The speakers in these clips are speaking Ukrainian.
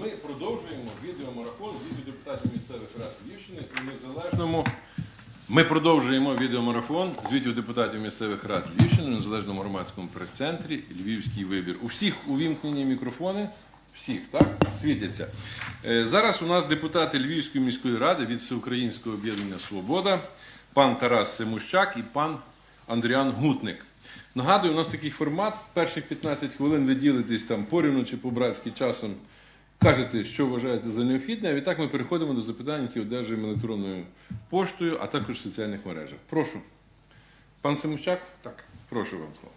Ми продовжуємо відеомарафон від депутатів місцевих рад Львівщини у незалежному. Ми продовжуємо відеомарафон звітів депутатів місцевих рад Львівщини у незалежному громадському прес-центрі Львівський вибір. У всіх увімкнені мікрофони. Всіх, так? Світяться. Е, Зараз у нас депутати Львівської міської ради від Всеукраїнського об'єднання Свобода, пан Тарас Семущак і пан Андріан Гутник. Нагадую, у нас такий формат. Перших 15 хвилин ви ділитесь там порівну чи по-братськи часом. Кажете, що вважаєте за необхідне, а відтак ми переходимо до запитань, які одержуємо електронною поштою, а також в соціальних мережах. Прошу. Пан Семущак, Так. прошу вам слово.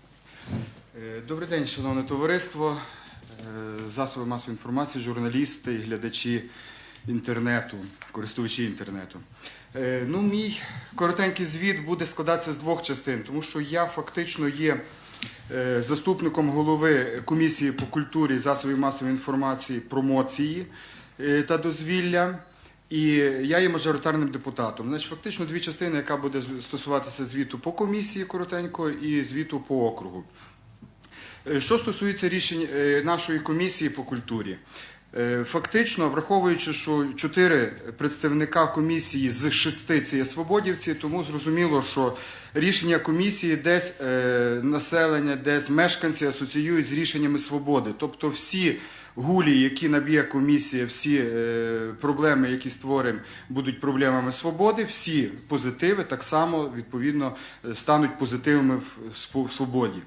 Е, Добрий день, шановне товариство, е, засоби масової інформації, журналісти і глядачі інтернету, користувачі інтернету. Е, Ну, мій коротенький звіт буде складатися з двох частин, тому що я фактично є заступником голови комісії по культурі, засобів масової інформації, промоції е, та дозвілля. І я є мажоритарним депутатом. Значить, фактично дві частини, яка буде стосуватися звіту по комісії коротенько і звіту по округу. Е, Що стосується рішень е, нашої комісії по культурі, е, фактично, враховуючи, що чотири представника комісії з шести це є свободівці, тому зрозуміло, що рішення комісії десь е, населення, десь мешканці асоціюють з рішеннями свободи. Тобто всі гулі, які наб'є комісія, всі е, проблеми, які створимо, будуть проблемами свободи, всі позитиви так само відповідно е, стануть позитивами в- в свободі.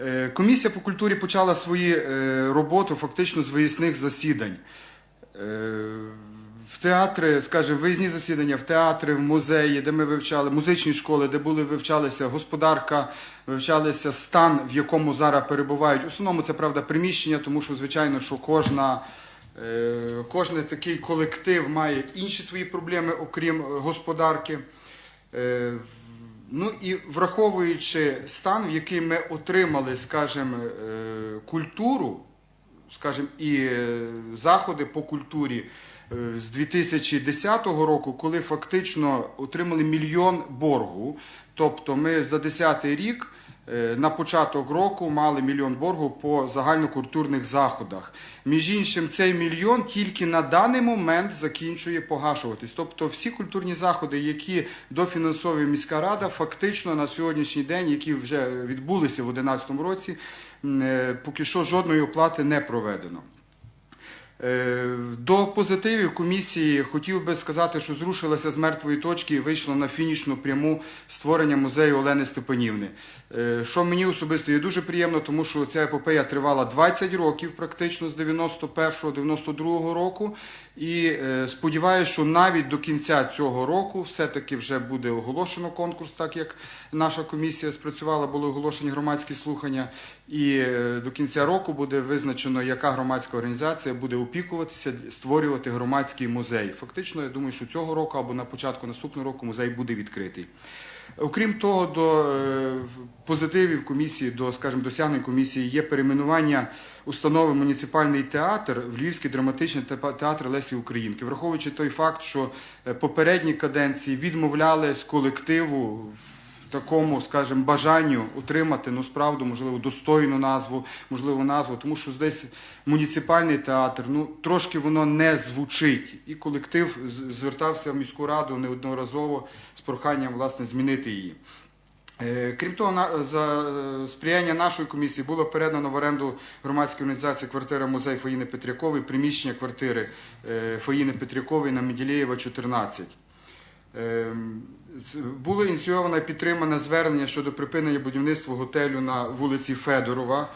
Е, Комісія по культурі почала свою роботу фактично з виїзних засідань. Е, В театри, скажімо, виїзні засідання, в театри, в музеї, де ми вивчали, музичні школи, де були вивчалися господарка, вивчалися стан, в якому зараз перебувають. В основному це правда приміщення, тому що, звичайно, що кожна. Е, Кожен такий колектив має інші свої проблеми, окрім е, господарки. Е, Ну і враховуючи стан, в який ми отримали, скажімо, культуру, скажімо, і заходи по культурі з 2010 року, коли фактично отримали мільйон боргу. Тобто ми за 10 рік е, на початок року мали мільйон боргу по загальнокультурних заходах. Між іншим, цей мільйон тільки на даний момент закінчує погашуватись. Тобто всі культурні заходи, які дофінансовує міська рада, фактично на сьогоднішній день, які вже відбулися в 2011 році, е, поки що жодної оплати не проведено. Е, До позитивів комісії хотів би сказати, що зрушилася з мертвої точки і вийшла на фінішну пряму створення музею Олени Степанівни. Е, Що мені особисто є дуже приємно, тому що ця епопея тривала 20 років, практично з 91-92 року. І е, сподіваюся, що навіть до кінця цього року все-таки вже буде оголошено конкурс, так як наша комісія спрацювала, були оголошені громадські слухання. І до кінця року буде визначено, яка громадська організація буде опікуватися, створювати громадський музей. Фактично, я думаю, що цього року або на початку наступного року музей буде відкритий. Окрім того, до е, позитивів комісії, до, скажімо, досягнень комісії є перейменування установи муніципальний театр в Львівський драматичний театр Лесі Українки, враховуючи той факт, що е, попередні каденції відмовляли з колективу в такому, скажімо, бажанню утримати ну справду, можливо, достойну назву, можливо, назву, тому що десь муніципальний театр, ну трошки воно не звучить. І колектив звертався в міську раду неодноразово з проханням власне змінити її. Е, Крім того, за е, сприяння нашої комісії було передано в оренду громадської організації квартира музей Фаїни Петрякової, приміщення квартири е, Фаїни Петрякової на Меділєєва 14. Ем, Було ініційовано і підтримане звернення щодо припинення будівництва готелю на вулиці Федорова.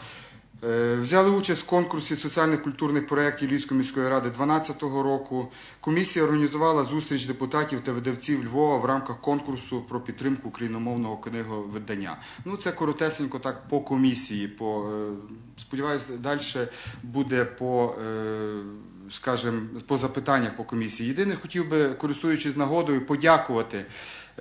Е, Взяли участь в конкурсі соціальних культурних проєктів Львівської міської ради 2012 року. Комісія організувала зустріч депутатів та видавців Львова в рамках конкурсу про підтримку україномовного книговидання. Ну це коротесенько так по комісії. По е, сподіваюся, далі буде по. е, Скажімо, по запитаннях по комісії. Єдине, хотів би, користуючись нагодою, подякувати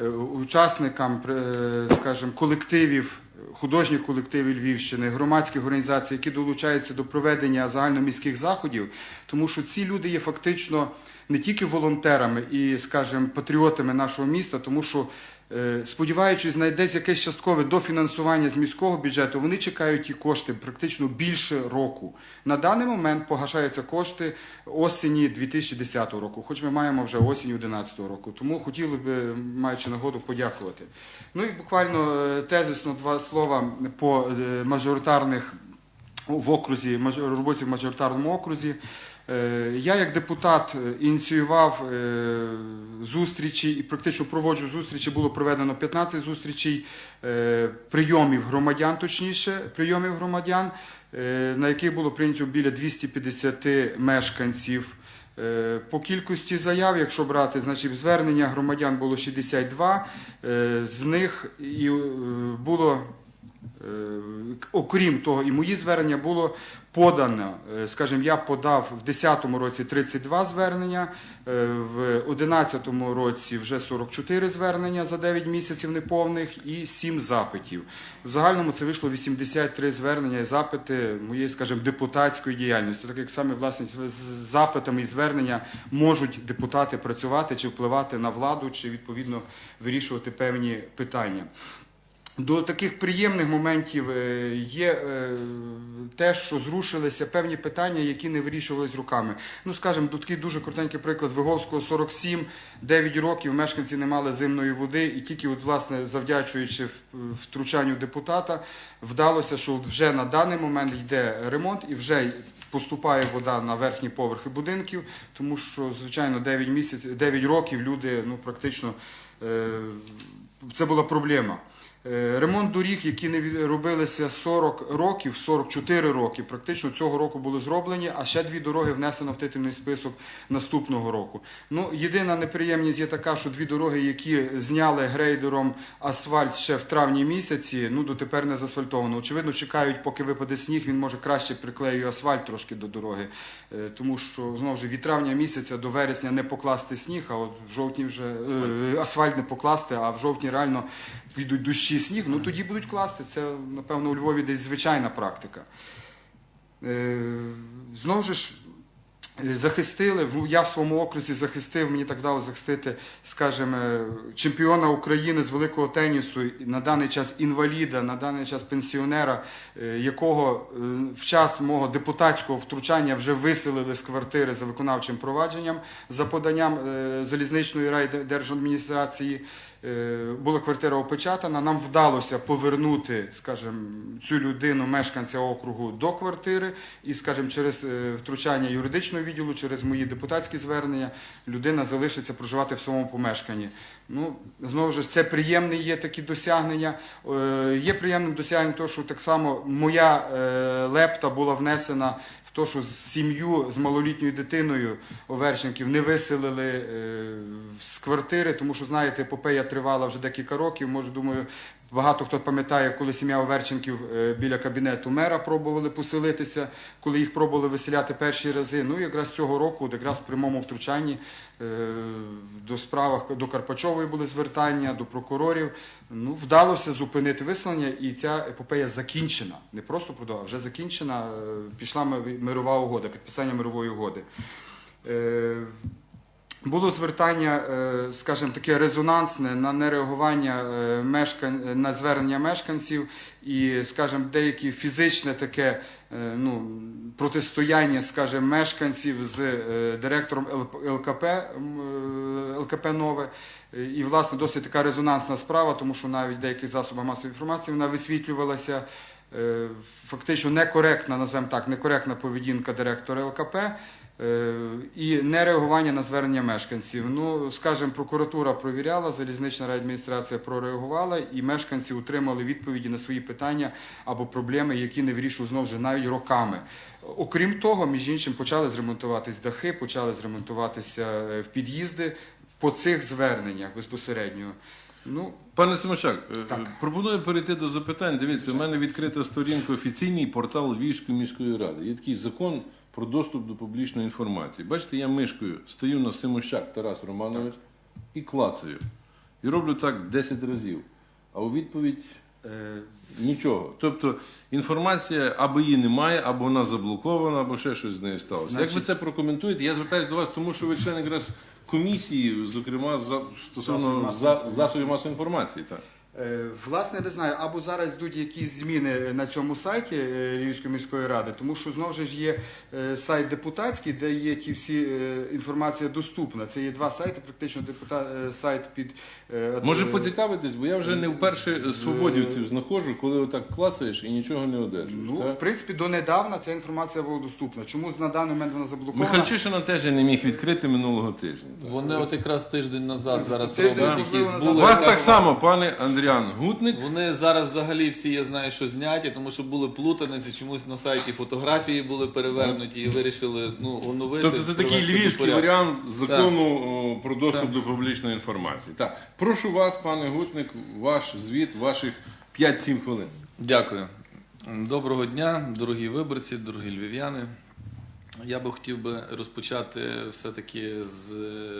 е, учасникам, е, скажімо, колективів, художніх колективів Львівщини, громадських організацій, які долучаються до проведення загальноміських заходів, тому що ці люди є фактично не тільки волонтерами і, скажімо, патріотами нашого міста, тому що сподіваючись на десь якесь часткове дофінансування з міського бюджету, вони чекають ті кошти практично більше року. На даний момент погашаються кошти осені 2010 року, хоч ми маємо вже осінь 2011 року. Тому хотіли б, маючи нагоду, подякувати. Ну і буквально е, тезисно два слова по е, мажоритарних в окрузі, роботі в мажоритарному окрузі. Е, Я як депутат е, ініціював е, зустрічі і практично проводжу зустрічі. Було проведено 15 зустрічей прийомів громадян, точніше, прийомів громадян, на яких було прийнято біля 250 мешканців. По кількості заяв, якщо брати, значить звернення громадян було 62, е, з них було Окрім того, і мої звернення було подано. е, Скажімо, я подав в 2010 році 32 звернення, е, в 2011 році вже 44 звернення за 9 місяців неповних і 7 запитів. В загальному це вийшло 83 звернення і запити моєї, скажімо, депутатської діяльності. Так як саме власне з запитами і звернення можуть депутати працювати чи впливати на владу, чи відповідно вирішувати певні питання. До таких приємних моментів е, є е, те, що зрушилися певні питання, які не вирішувались руками. Ну, скажімо, тут такий дуже коротенький приклад Виговського 47, 9 років мешканці не мали зимної води, і тільки, от, власне, завдячуючи втручанню депутата, вдалося, що от вже на даний момент йде ремонт і вже поступає вода на верхні поверхи будинків, тому що, звичайно, 9 місяців, 9 років люди ну, практично е, це була проблема. Е, Ремонт доріг, які не робилися 40 років, 44 роки, практично цього року були зроблені, а ще дві дороги внесено в титульний список наступного року. Ну, єдина неприємність є така, що дві дороги, які зняли грейдером асфальт ще в травні місяці, ну дотепер не заасфальтовано. Очевидно, чекають, поки випаде сніг, він може краще приклеює асфальт трошки до дороги, Е, тому що знову ж від травня місяця до вересня не покласти сніг, а от в жовтні вже е, асфальт не покласти, а в жовтні реально підуть дощі сніг, ну тоді будуть класти. Це, напевно, у Львові десь звичайна практика. Е, Знову ж е, захистили, я в своєму окрузі захистив, мені так вдалося захистити, скажімо, чемпіона України з великого тенісу, на даний час інваліда, на даний час пенсіонера, е, якого в час мого депутатського втручання вже виселили з квартири за виконавчим провадженням за поданням залізничної райдержадміністрації. Е, Була квартира опечатана. Нам вдалося повернути, скажімо, цю людину, мешканця округу, до квартири, і, скажімо, через е, втручання юридичного відділу, через мої депутатські звернення, людина залишиться проживати в своєму помешканні. Ну, знову ж це приємні є такі досягнення. Е, Є приємним досягненням того, що так само моя лепта була внесена те, що сім'ю з малолітньою дитиною Оверченків не виселили е, з квартири, тому що, знаєте, епопея тривала вже декілька років. Може, думаю, багато хто пам'ятає, коли сім'я Оверченків е, біля кабінету мера пробували поселитися, коли їх пробували виселяти перші рази. Ну, якраз цього року, якраз в прямому втручанні е, до справах до Карпачової були звертання, до прокурорів. Ну, вдалося зупинити виселення, і ця епопея закінчена. Не просто продовжена, а вже закінчена. Е, Пішла мирова угода, підписання мирової угоди. Було звертання, е, скажімо, таке резонансне на нереагування е, мешкан... на звернення мешканців і, скажімо, деяке фізичне таке е, ну, протистояння, скажімо, мешканців з директором ЛКП, ЛКП Нове. І, власне, досить така резонансна справа, тому що навіть в деяких засобах масової інформації вона висвітлювалася. Фактично некоректна, називаємо так, некоректна поведінка директора ЛКП. Е, і нереагування на звернення мешканців. Ну, скажімо, прокуратура провіряла, залізнична райадміністрація прореагувала, і мешканці отримали відповіді на свої питання або проблеми, які не вирішували знову ж навіть роками. Окрім того, між іншим, почали зремонтуватись дахи, почали зремонтуватися е, під'їзди по цих зверненнях безпосередньо. Ну, Пане Симошак, е, пропоную перейти до запитань. Дивіться, у мене відкрита сторінка офіційний портал Львівської міської ради. Є такий закон про доступ до публічної інформації. Бачите, я мишкою стою на Симощак Тарас Романович і клацаю. І роблю так 10 разів. А у відповідь е, нічого. Тобто інформація або її немає, або вона заблокована, або ще щось з нею сталося. Як ви це прокоментуєте? Я звертаюся до вас, тому що ви член якраз комісії, зокрема за стосовно за, засобів масової інформації. Так. Е, Власне, не знаю, або зараз йдуть якісь зміни на цьому сайті е, Львівської міської ради, тому що знову ж є е, сайт депутатський, де є ті всі інформація доступна. Це є два сайти, практично депутат сайт під Може поцікавитись, бо я вже не вперше свободівців знаходжу, коли отак клацаєш і нічого не одержуєш. Ну, так? в принципі, донедавна ця інформація була доступна. Чому на даний момент вона заблокована? Михальчишина теж не міг відкрити минулого тижня. так. Вони от якраз тиждень назад зараз Тиждень, роблять якісь назад. Були. вас так само, пане Андріан Гутник. Вони зараз взагалі всі, я знаю, що зняті, тому що були плутаниці, чомусь на сайті фотографії були перевернуті і вирішили ну, оновити. Тобто це такий привести до львівський порядку. варіант закону о, про доступ до публічної інформації. Так, прошу вас, пане Гутник, ваш звіт, ваших 5-7 хвилин. Дякую. Доброго дня, дорогі виборці, дорогі львів'яни. Я би хотів би розпочати все-таки з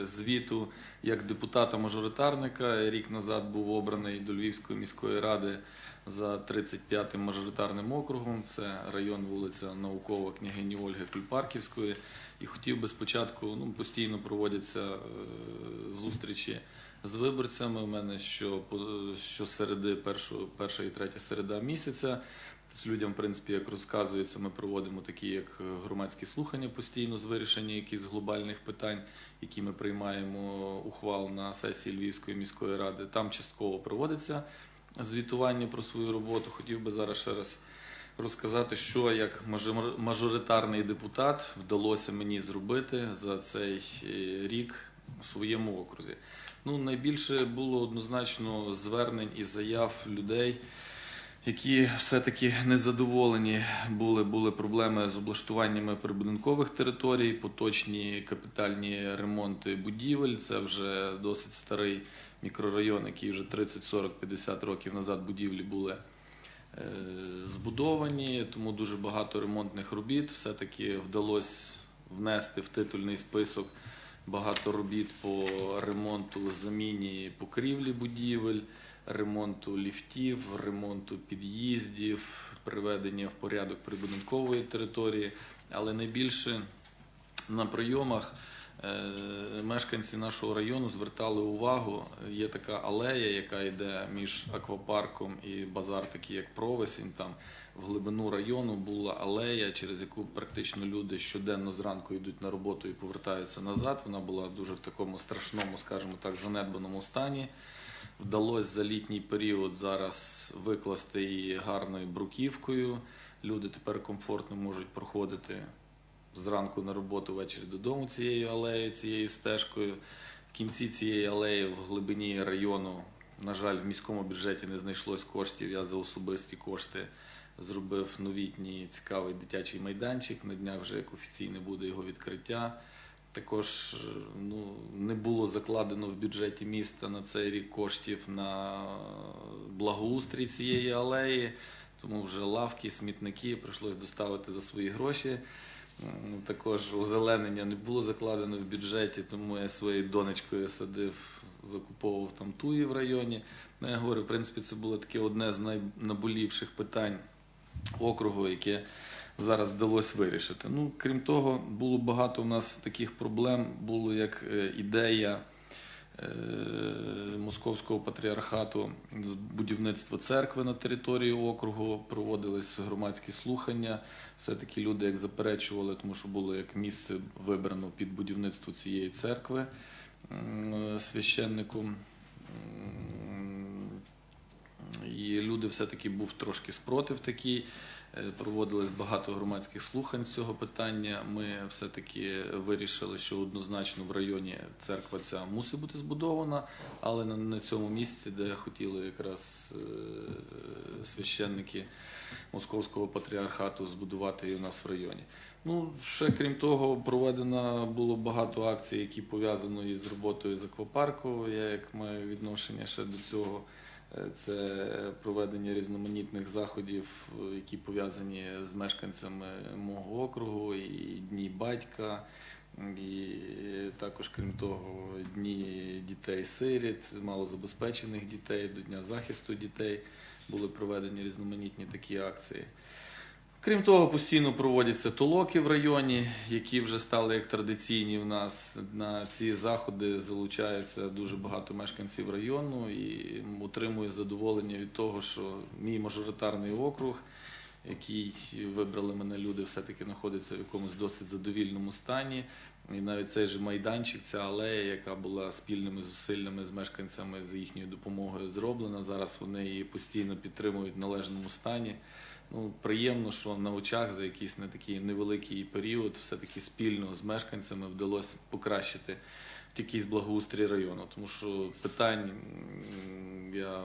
звіту як депутата-мажоритарника. Рік назад був обраний до Львівської міської ради за 35-м мажоритарним округом. Це район вулиця Наукова княгині Ольги Кульпарківської. І хотів би спочатку, ну постійно проводяться е, зустрічі з виборцями. У мене що, що середи, першу, перша і третя середа місяця. З людям, в принципі, як розказується, ми проводимо такі як громадські слухання постійно з вирішення якихось глобальних питань, які ми приймаємо ухвал на сесії Львівської міської ради. Там частково проводиться звітування про свою роботу. Хотів би зараз ще раз розказати, що як мажор- мажоритарний депутат вдалося мені зробити за цей е, рік в своєму окрузі. Ну, найбільше було однозначно звернень і заяв людей які все-таки незадоволені були, були проблеми з облаштуваннями прибудинкових територій, поточні капітальні ремонти будівель. Це вже досить старий мікрорайон, який вже 30, 40, 50 років назад будівлі були е, збудовані, тому дуже багато ремонтних робіт. Все-таки вдалося внести в титульний список багато робіт по ремонту, заміні покрівлі будівель ремонту ліфтів, ремонту під'їздів, приведення в порядок прибудинкової території. Але найбільше на прийомах е, мешканці нашого району звертали увагу. Є така алея, яка йде між аквапарком і базар, такий як провесінь. Там в глибину району була алея, через яку практично люди щоденно зранку йдуть на роботу і повертаються назад. Вона була дуже в такому страшному, скажімо так, занедбаному стані. Вдалося за літній період зараз викласти її гарною бруківкою. Люди тепер комфортно можуть проходити зранку на роботу, ввечері додому цією алеєю, цією стежкою. В кінці цієї алеї в глибині району, на жаль, в міському бюджеті не знайшлось коштів. Я за особисті кошти зробив новітній цікавий дитячий майданчик. На днях вже як офіційне буде його відкриття. Також ну, не було закладено в бюджеті міста на цей рік коштів на благоустрій цієї алеї, тому вже лавки, смітники прийшлось доставити за свої гроші. Також озеленення не було закладено в бюджеті, тому я своєю донечкою садив, закуповував там туї в районі. Ну, я говорю, в принципі, це було таке одне з найнаболівших питань округу, яке зараз вдалося вирішити. Ну, крім того, було багато у нас таких проблем. Було як е, ідея е, Московського патріархату з будівництва церкви на території округу. Проводились громадські слухання. Все-таки люди як заперечували, тому що було як місце вибрано під будівництво цієї церкви м, священником. І люди все-таки був трошки спротив такий. Е, Проводилось багато громадських слухань з цього питання. Ми все-таки вирішили, що однозначно в районі церква ця мусить бути збудована, але на, цьому місці, де хотіли якраз е, священники Московського патріархату збудувати і у нас в районі. Ну, ще крім того, проведено було багато акцій, які пов'язані із роботою з аквапарку. Я як маю відношення ще до цього. Е, Це проведення різноманітних заходів, які пов'язані з мешканцями мого округу, і дні батька, і також, крім того, дні дітей-сиріт, малозабезпечених дітей, до Дня захисту дітей були проведені різноманітні такі акції. Крім того, постійно проводяться толоки в районі, які вже стали як традиційні в нас. На ці заходи залучається дуже багато мешканців району і отримую задоволення від того, що мій мажоритарний округ, який вибрали мене люди, все-таки знаходиться в якомусь досить задовільному стані. І навіть цей же майданчик, ця алея, яка була спільними зусиллями з мешканцями за їхньою допомогою зроблена. Зараз вони її постійно підтримують в належному стані. Ну, приємно, що на очах за якийсь не такий невеликий період все-таки спільно з мешканцями вдалося покращити якийсь благоустрій району. Тому що питань, я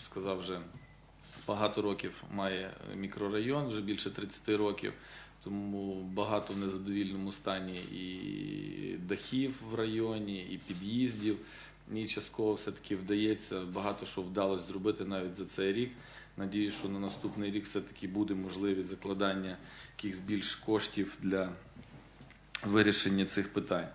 сказав вже, багато років має мікрорайон, вже більше 30 років. Тому багато в незадовільному стані і дахів в районі, і під'їздів. І частково все-таки вдається багато що вдалося зробити навіть за цей рік. Надію, що на наступний рік все-таки буде можливість закладання якихось більш коштів для вирішення цих питань.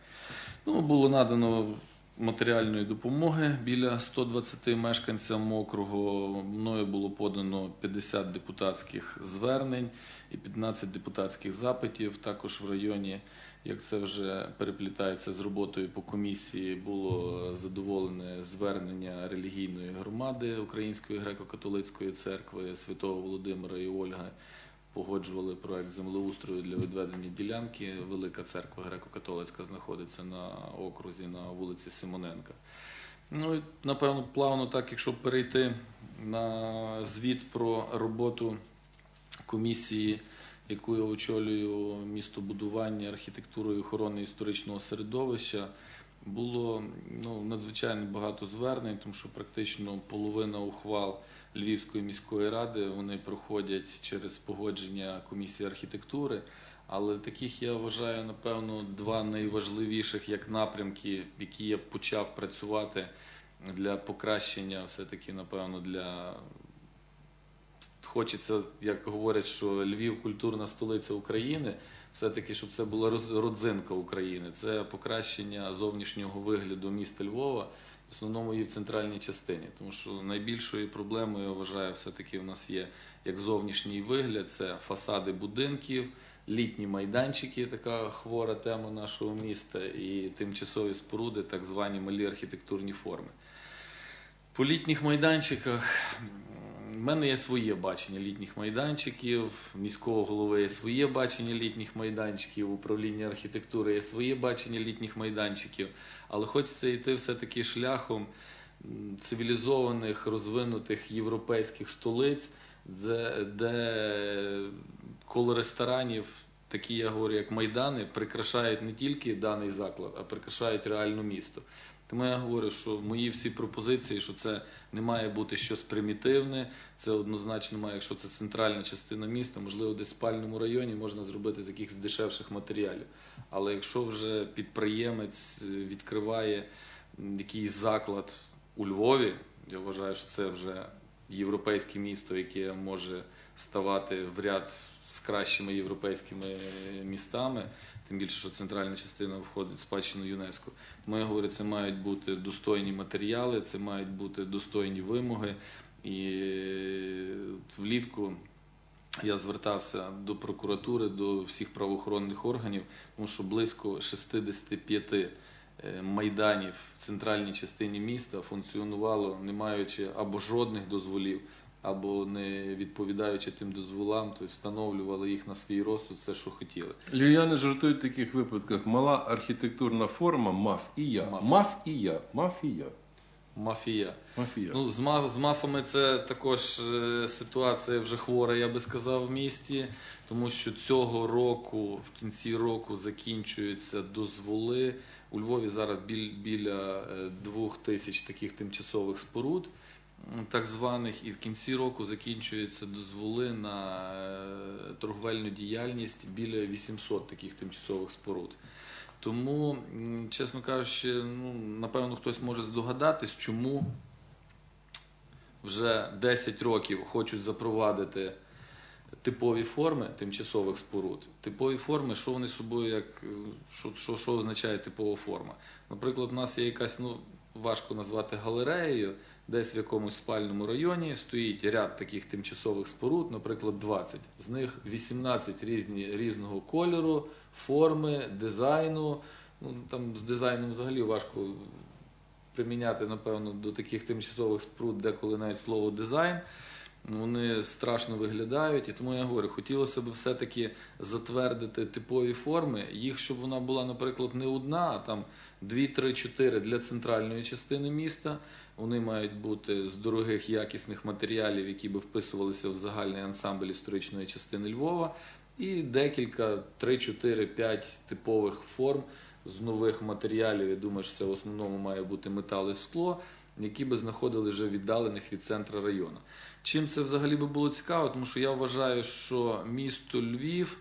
Ну, було надано матеріальної допомоги біля 120 мешканцям округу. Мною було подано 50 депутатських звернень і 15 депутатських запитів. Також в районі, як це вже переплітається з роботою по комісії, було задоволене звернення релігійної громади Української греко-католицької церкви Святого Володимира і Ольги. Погоджували проект землеустрою для відведення ділянки. Велика церква греко-католицька знаходиться на окрузі на вулиці Симоненка. Ну і напевно, плавно так, якщо перейти на звіт про роботу комісії, яку я очолюю містобудування, архітектури і охорони історичного середовища, було ну, надзвичайно багато звернень, тому що практично половина ухвал Львівської міської ради вони проходять через погодження комісії архітектури. Але таких я вважаю, напевно, два найважливіших як напрямки, які я почав працювати для покращення, все-таки, напевно, для хочеться, як говорять, що Львів культурна столиця України, все-таки, щоб це була родзинка України. Це покращення зовнішнього вигляду міста Львова, в основному і в центральній частині. Тому що найбільшою проблемою, я вважаю, все-таки в нас є як зовнішній вигляд, це фасади будинків, літні майданчики, така хвора тема нашого міста, і тимчасові споруди, так звані малі архітектурні форми. По літніх майданчиках в мене є своє бачення літніх майданчиків, міського голови є своє бачення літніх майданчиків, управління архітектури є своє бачення літніх майданчиків, але хочеться йти все-таки шляхом цивілізованих, розвинутих європейських столиць, де коло ресторанів, такі я говорю, як майдани, прикрашають не тільки даний заклад, а прикрашають реально місто. Тому я говорю, що мої всі пропозиції, що це не має бути щось примітивне, це однозначно має, якщо це центральна частина міста, можливо, десь в спальному районі можна зробити з якихось дешевших матеріалів. Але якщо вже підприємець е, відкриває якийсь заклад у Львові, я вважаю, що це вже європейське місто, яке може ставати в ряд з кращими європейськими містами, тим більше, що центральна частина входить в спадщину ЮНЕСКО. Я говорю, це мають бути достойні матеріали, це мають бути достойні вимоги. І е, влітку я звертався до прокуратури, до всіх правоохоронних органів, тому що близько 65 е, майданів в центральній частині міста функціонувало, не маючи або жодних дозволів, або не відповідаючи тим дозволам, тобто встановлювали їх на свій розсуд, все, що хотіли. Львів'яни жартують в таких випадках. Мала архітектурна форма мафія. Маф. Мафія. Мафія. Мафія. Мафія. Ну, з, маф, з мафами це також е, ситуація вже хвора, я би сказав, в місті, тому що цього року, в кінці року, закінчуються дозволи. У Львові зараз біль, біля е, двох тисяч таких тимчасових споруд, так званих, і в кінці року закінчуються дозволи на е, торговельну діяльність біля 800 таких тимчасових споруд. Тому, чесно кажучи, ну, напевно, хтось може здогадатись, чому вже 10 років хочуть запровадити типові форми тимчасових споруд. Типові форми, що вони собою, як що, що, що означає типова форма? Наприклад, у нас є якась, ну важко назвати галереєю, десь в якомусь спальному районі стоїть ряд таких тимчасових споруд, наприклад, 20. З них 18 різні, різного кольору, форми, дизайну. Ну, там з дизайном взагалі важко приміняти, напевно, до таких тимчасових споруд, деколи навіть слово дизайн. Вони страшно виглядають, і тому я говорю, хотілося б все-таки затвердити типові форми, їх, щоб вона була, наприклад, не одна, а там 2, 3, 4 для центральної частини міста. Вони мають бути з дорогих якісних матеріалів, які би вписувалися в загальний ансамбль історичної частини Львова, і декілька 3, 4, 5 типових форм з нових матеріалів. Я думаю, що це в основному має бути метал і скло, які би знаходили вже віддалених від центра району. Чим це взагалі би було цікаво? Тому що я вважаю, що місто Львів,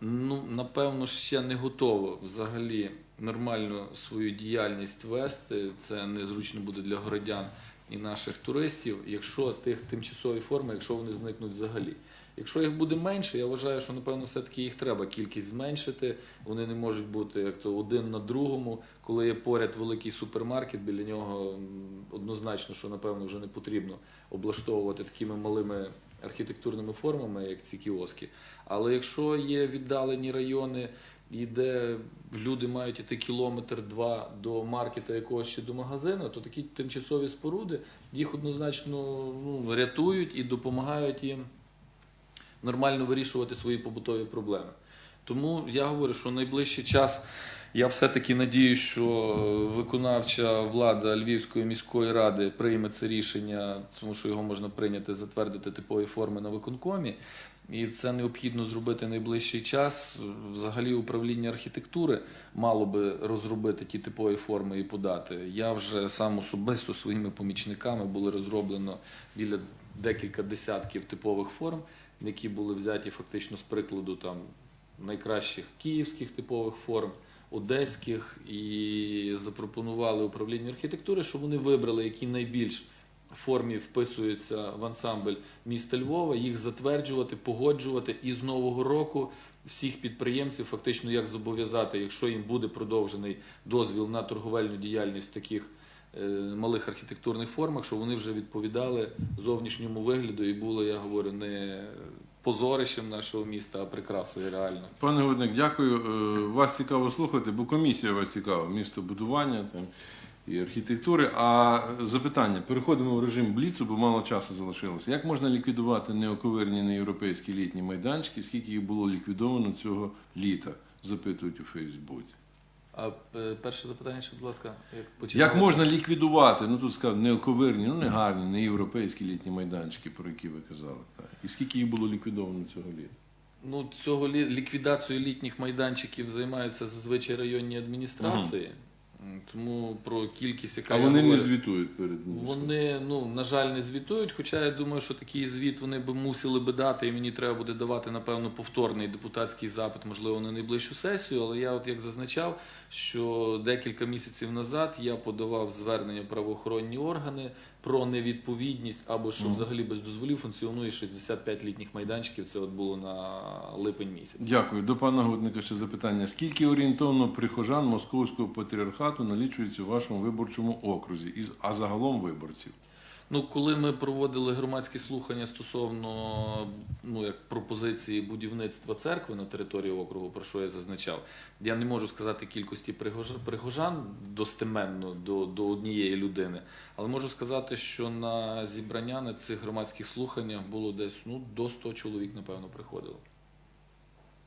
ну напевно, ще не готово взагалі нормально свою діяльність вести. Це незручно буде для городян і наших туристів, якщо тих тимчасові форми, якщо вони зникнуть взагалі. Якщо їх буде менше, я вважаю, що напевно все-таки їх треба кількість зменшити. Вони не можуть бути як то один на другому. Коли є поряд великий супермаркет, біля нього однозначно, що напевно вже не потрібно облаштовувати такими малими архітектурними формами, як ці кіоски. Але якщо є віддалені райони, і де люди мають іти кілометр-два до маркета якогось чи до магазину, то такі тимчасові споруди їх однозначно ну, рятують і допомагають їм нормально вирішувати свої побутові проблеми. Тому я говорю, що найближчий час я все-таки надію, що виконавча влада Львівської міської ради прийме це рішення, тому що його можна прийняти, затвердити типові форми на виконкомі. І це необхідно зробити найближчий час. Взагалі, управління архітектури мало би розробити ті типові форми і подати. Я вже сам особисто своїми помічниками було розроблено біля декілька десятків типових форм, які були взяті фактично з прикладу там найкращих київських типових форм, одеських, і запропонували управлінню архітектури, щоб вони вибрали, які найбільш формі вписуються в ансамбль міста Львова, їх затверджувати, погоджувати і з нового року всіх підприємців фактично як зобов'язати, якщо їм буде продовжений дозвіл на торговельну діяльність таких е, малих архітектурних формах, щоб вони вже відповідали зовнішньому вигляду і були, я говорю, не позорищем нашого міста, а прикрасою реально. Пане Годник, дякую. Е, Вас цікаво слухати, бо комісія вас цікава, містобудування там, і архітектури. А запитання: переходимо в режим бліцу, бо мало часу залишилося. Як можна ліквідувати неоковирні неєвропейські літні майданчики? Скільки їх було ліквідовано цього літа? Запитують у Фейсбуці. А е, перше запитання, ще, будь ласка, як Як можна ліквідувати? Ну тут сказав, неоковирні, ну не гарні, не європейські літні майданчики, про які ви казали. Так. І скільки їх було ліквідовано цього літа? Ну, цього лі... ліквідацією літніх майданчиків займаються зазвичай районні адміністрації. М, Тому про кількість, яка А я вони не говорю, звітують перед ним. Вони, ну, на жаль, не звітують, хоча я думаю, що такий звіт вони б мусили би дати, і мені треба буде давати, напевно, повторний депутатський запит, можливо, на найближчу сесію. Але я, от як зазначав, що декілька місяців назад я подавав звернення в правоохоронні органи про невідповідність або що взагалі без дозволів функціонує 65 літніх майданчиків. Це от було на липень місяць. Дякую. До пана Годника ще запитання. Скільки орієнтовно прихожан Московського патріархату налічується у вашому виборчому окрузі, і- а загалом виборців? Ну, коли ми проводили громадські слухання стосовно ну, як пропозиції будівництва церкви на території округу, про що я зазначав, я не можу сказати кількості пригож- прихожан достеменно до, до однієї людини, але можу сказати, що на зібрання на цих громадських слуханнях було десь ну, до 100 чоловік, напевно, приходило.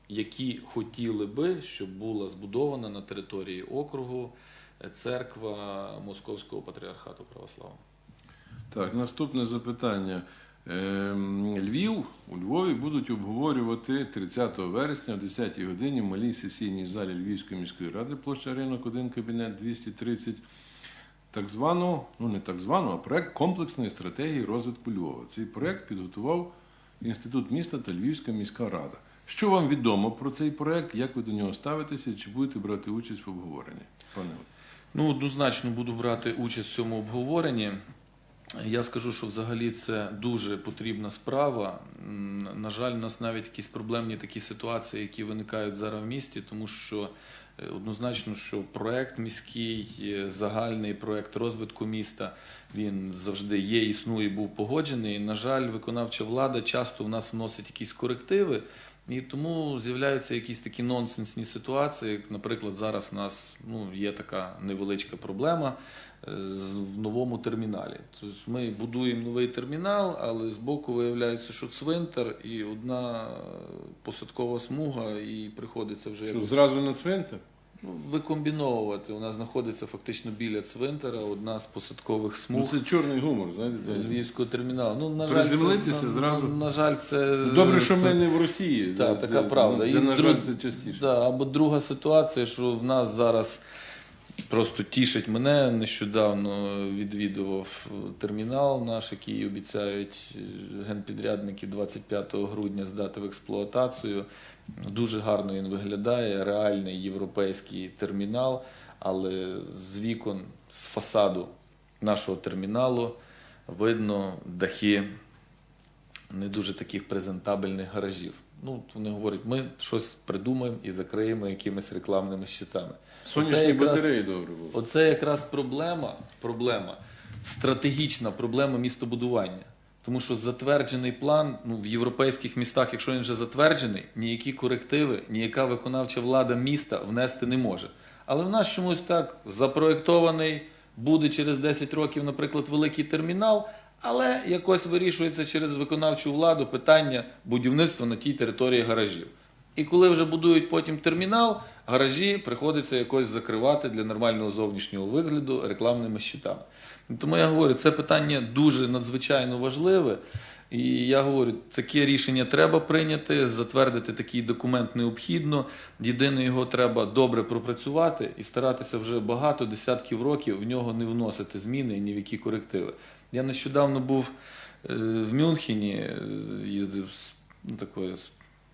Які хотіли би, щоб була збудована на території округу е, церква Московського патріархату православного. Так, наступне запитання. Ем, Львів у Львові будуть обговорювати 30 вересня о 10 годині в малій сесійній залі Львівської міської ради площа ринок 1 кабінет 230 так звану, ну не так звану, а проект комплексної стратегії розвитку Львова. Цей проект підготував Інститут міста та Львівська міська рада. Що вам відомо про цей проект? Як ви до нього ставитеся? Чи будете брати участь в обговоренні? Пане Ну, однозначно буду брати участь в цьому обговоренні. Я скажу, що взагалі це дуже потрібна справа. На жаль, у нас навіть якісь проблемні такі ситуації, які виникають зараз в місті, тому що е, однозначно, що проект міський, е, загальний проект розвитку міста, він завжди є, існує, був погоджений. На жаль, виконавча влада часто в нас вносить якісь корективи. І тому з'являються якісь такі нонсенсні ситуації. Наприклад, зараз у нас ну, є така невеличка проблема в новому терміналі. Тобто ми будуємо новий термінал, але збоку виявляється, що цвинтар і одна е, посадкова смуга, і приходиться вже Що, якось зразу на цвинтар? ну, викомбіновувати. Вона знаходиться фактично біля цвинтара, одна з посадкових Ну, смуг. це чорний гумор, знаєте. Львівського терміналу. Ну, на жаль, Приземлитися це, на- зразу? На, на жаль, це Добре, що це- ми не в Росії. Так, де- така де- правда. Де, І на жаль, це частіше. Да, або друга ситуація, що в нас зараз просто тішить мене. Нещодавно відвідував термінал наш, який обіцяють генпідрядники 25 грудня здати в експлуатацію. Дуже гарно він виглядає, реальний європейський термінал, але з вікон, з фасаду нашого терміналу видно дахи не дуже таких презентабельних гаражів. Ну, вони говорять, ми щось придумаємо і закриємо якимись рекламними щитами. Сонячні якраз- батареї добре було. Оце якраз проблема, проблема, стратегічна проблема містобудування. Тому що затверджений план ну, в європейських містах, якщо він вже затверджений, ніякі корективи, ніяка виконавча влада міста внести не може. Але в нас чомусь так запроєктований, буде через 10 років, наприклад, великий термінал, але якось вирішується через виконавчу владу питання будівництва на тій території гаражів. І коли вже будують потім термінал, гаражі приходиться якось закривати для нормального зовнішнього вигляду рекламними щитами. Тому я говорю, це питання дуже надзвичайно важливе. І я говорю, таке рішення треба прийняти, затвердити такий документ необхідно. Єдине, його треба добре пропрацювати і старатися вже багато десятків років в нього не вносити зміни і ні в які корективи. Я нещодавно був е, в Мюнхені, е, їздив з, ну, такою,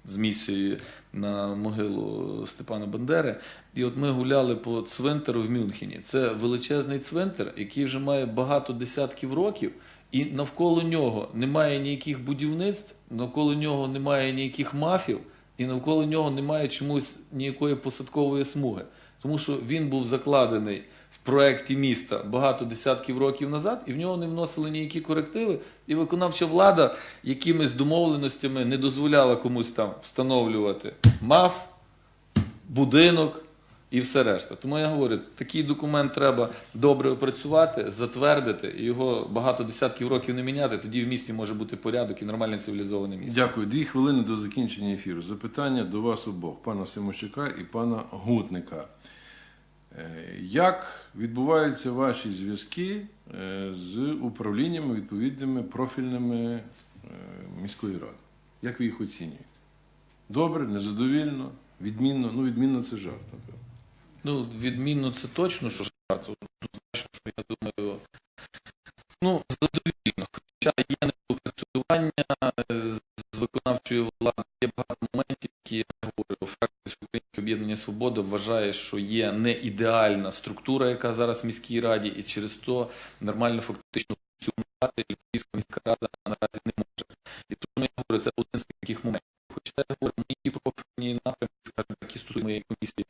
з місією на могилу Степана Бандери. І от ми гуляли по цвинтару в Мюнхені. Це величезний цвинтар, який вже має багато десятків років, і навколо нього немає ніяких будівництв, навколо нього немає ніяких мафів, і навколо нього немає чомусь ніякої посадкової смуги. Тому що він був закладений в проєкті міста багато десятків років назад, і в нього не вносили ніякі корективи. І виконавча влада якимись домовленостями не дозволяла комусь там встановлювати МАФ, будинок і все решта. Тому я говорю, такий документ треба добре опрацювати, затвердити, і його багато десятків років не міняти. Тоді в місті може бути порядок і нормальне цивілізоване місто. Дякую. Дві хвилини до закінчення ефіру. Запитання до вас обох, пана Симощука і пана Гутника. Е, Як відбуваються ваші зв'язки е, з управліннями відповідними профільними е, міської ради? Як ви їх оцінюєте? Добре, незадовільно, відмінно? Ну, відмінно це жарт, напевно. Ну, відмінно це точно, що жарт. Однозначно, що я думаю, ну, задовільно. Хоча є недопрацювання з- виконавчої влади, є багато моментів, які я говорю, фракція Українське об'єднання Свобода вважає, що є не ідеальна структура, яка зараз в міській раді, і через то нормально фактично функціонувати Львівська міська рада наразі не може. І тому я говорю, це один з таких моментів. Хоча я говорю, мої профільні напрямки, скажімо, які стосуються моєї комісії,